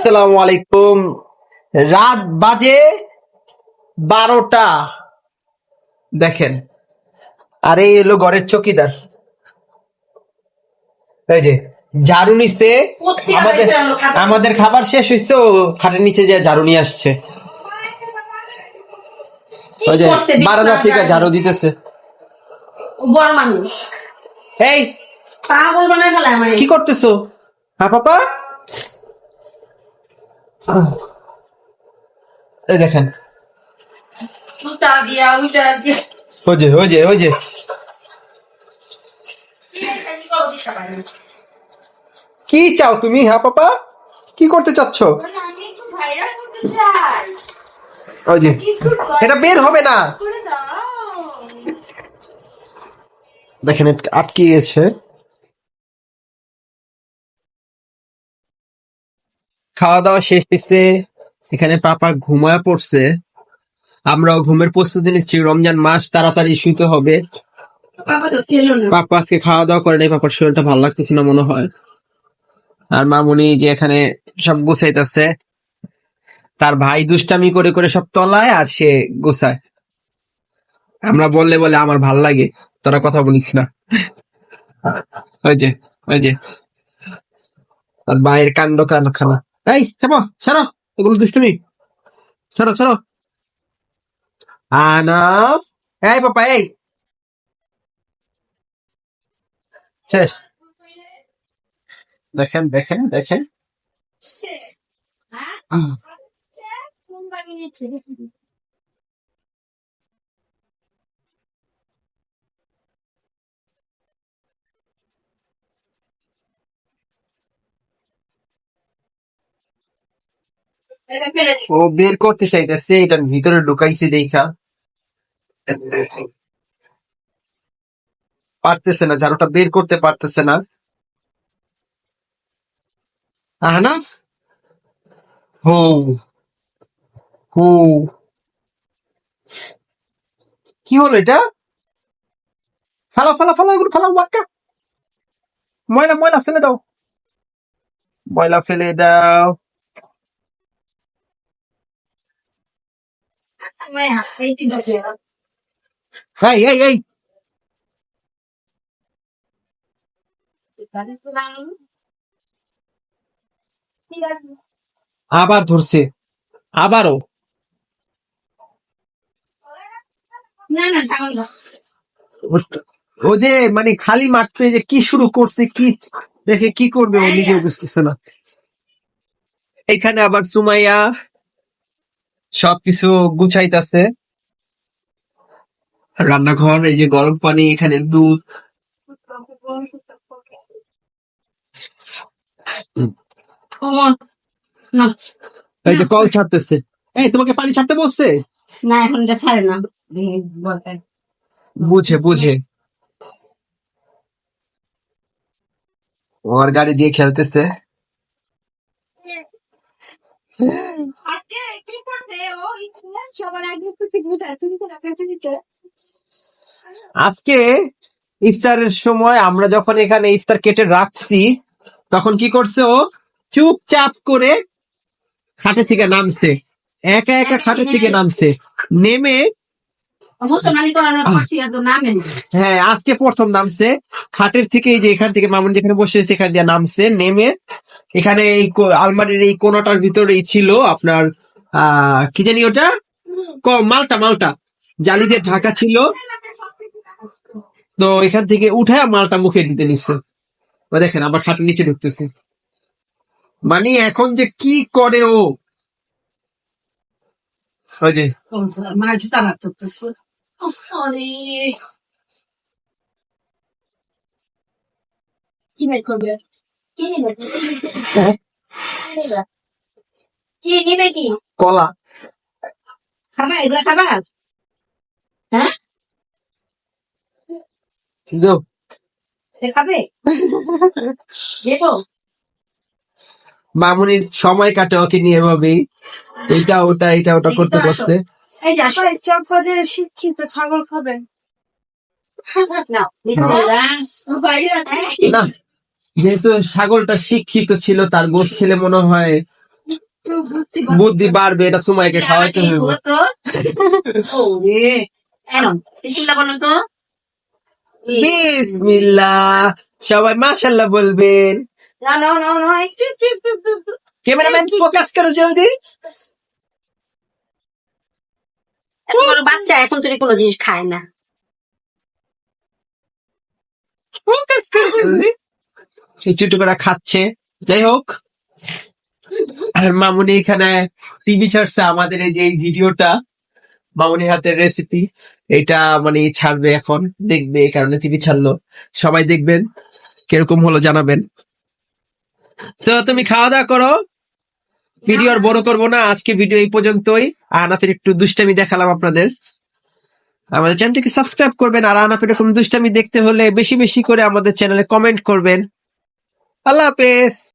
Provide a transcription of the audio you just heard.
আসসালামু আলাইকুম। রাত বাজে বারোটা। দেখেন। আর এই এলো ঘরের চকিদার। এই যে ঝাড়ু নিচ্ছে। আমাদের খাবার? আমাদের খাবার শেষ হয়েছে ও খাটের নিচে যে ঝাড়ু নিয়ে আসছে। ওই যে বারান্দা থেকে ঝাড়ু দিতেছে। বড় মানুষ। এই। কি করতেছো? হ্যাঁ পাপা? এই দেখেন। ওই যে ওই যে ওই যে কি চাও তুমি হ্যাঁ পাপা? কি করতে চাচ্ছ? আমি একটু ভাইরাল হতে চাই ওই যে এটা বের হবে না। দেখেন আটকে গেছে খাওয়া দাওয়া শেষ হয়েছে এখানে পাপা ঘুমায় পড়ছে। আমরাও ঘুমের প্রস্তুতি নিচ্ছি রমজান মাস তাড়াতাড়ি শুতে হবে। পাপা আজকে খাওয়া দাওয়া করে নাই পাপার শরীরটা ভালো লাগতেছে না মনে হয়। আর মামুনি যে এখানে সব গুছাইতেছে তার ভাই দুষ্টামি করে করে সব তলায় আর সে গুছায়। আমরা বললে বলে আমার ভালো লাগে তোরা কথা বলিস না। ওই যে ওই যে। আর ভাইয়ের কাণ্ড কারখানা। এই ছাপো ছাড়ো। এগুলো দুষ্টুমি। ছাড়ো ছাড়ো। আনাফ এই পাপা এই। শেষ। দেখেন দেখেন দেখেন। ও বের করতে চাইতেছে এটার ভিতরে ঢুকাইছে দেখা। পারতেছে না, ঝাড়ুটা বের করতে পারতেছে না। আহনাফ? হো। হো। কি হলো এটা? ফালা ফালা ফালা, এগুলো ফালা, ওয়াক্কা। ময়লা ময়লা ফেলে দাও। ময়লা ফেলে দাও। হাত এই এই। আবার ধরছে। আবারও। ও যে মানে খালি মাঠ পেয়ে যে কি শুরু করছে কি দেখে কি করবে ও নিজে বুঝতেছে না। এখানে আবার সুমাইয়া। সবকিছু গুছাইতেছে। রান্নাঘর এই যে গরম পানি এখানে দুধ। না এই যে কল ছাড়তেছে। এই তোমাকে পানি ছাড়তে বলছে? না এখন এটা ছাড়ে না। বুঝে বুঝে। ওর গাড়ি দিয়ে খেলতেছে আজকে কি করতে ওই সবার আগে তুই বুঝা তুমি তো রাখাতে দিতে আজকে ইফতারের সময় আমরা যখন এখানে ইফতার কেটে রাখছি তখন কি করছে ও? চুপচাপ করে খাটে থেকে নামছে। একা একা খাটে থেকে নামছে। নেমে হ্যাঁ আজকে প্রথম নামছে। খাটের থেকে এই যে এখান থেকে মামুন যেখানে বসে এখান দিয়ে নামছে। নেমে এখানে এই আলমারির এই কোনাটার ভিতরেই ছিল আপনার কি জানি ওটা? মালটা মালটা। জালি দিয়ে ঢাকা ছিল। তো এখান থেকে উঠে মালটা মুখে দিতে নিচ্ছে দেখেন, আবার খাটের নিচে ঢুকতেছে। মানে এখন যে কি করে ও? কি কি নেবে হ্যাঁ, কি কলা। খাবা এগুলা খাবা? হ্যাঁ? খাবে? দেবো সময় কাটে ওকে নিয়ে এভাবেই এটা ওটা এটা ওটা করতে করতে। এই যে চপ শিক্ষিত ছাগল খাবে। না। যেহেতু ছাগলটা শিক্ষিত ছিল তার গোশ খেলে মনে হয় বুদ্ধি বাড়বে এটা সময়কে খাওয়াইতে বিসমিল্লাহ বিসমিল্লাহ সবাই মাশাল্লাহ বলবেন। ক্যামেরাম্যান ফোকাস করো জলদি। বাচ্চা এখন তুই কোনো জিনিস খায় না। ফোকাস করো জলদি। একটু করে খাচ্ছে। যাই হোক, আর মামুনি এখানে টিভি ছাড়ছে আমাদের এই যে ভিডিওটা মামুনি হাতের রেসিপি এটা মানে ছাড়বে এখন, দেখবে এই কারণে টিভি ছাড়লো। সবাই দেখবেন, কীরকম হলো জানাবেন। তো তুমি খাওয়া দাওয়া করো। ভিডিও আর বড় করব না, আজকে ভিডিও এই পর্যন্তই। আনাফের একটু দুষ্টামি দেখালাম আপনাদের। আমাদের চ্যানেলটিকে সাবস্ক্রাইব করবেন, আর আনাফের এরকম দুষ্টামি দেখতে হলে বেশি বেশি করে আমাদের চ্যানেলে কমেন্ট করবেন। আল্লাহ হাফেজ।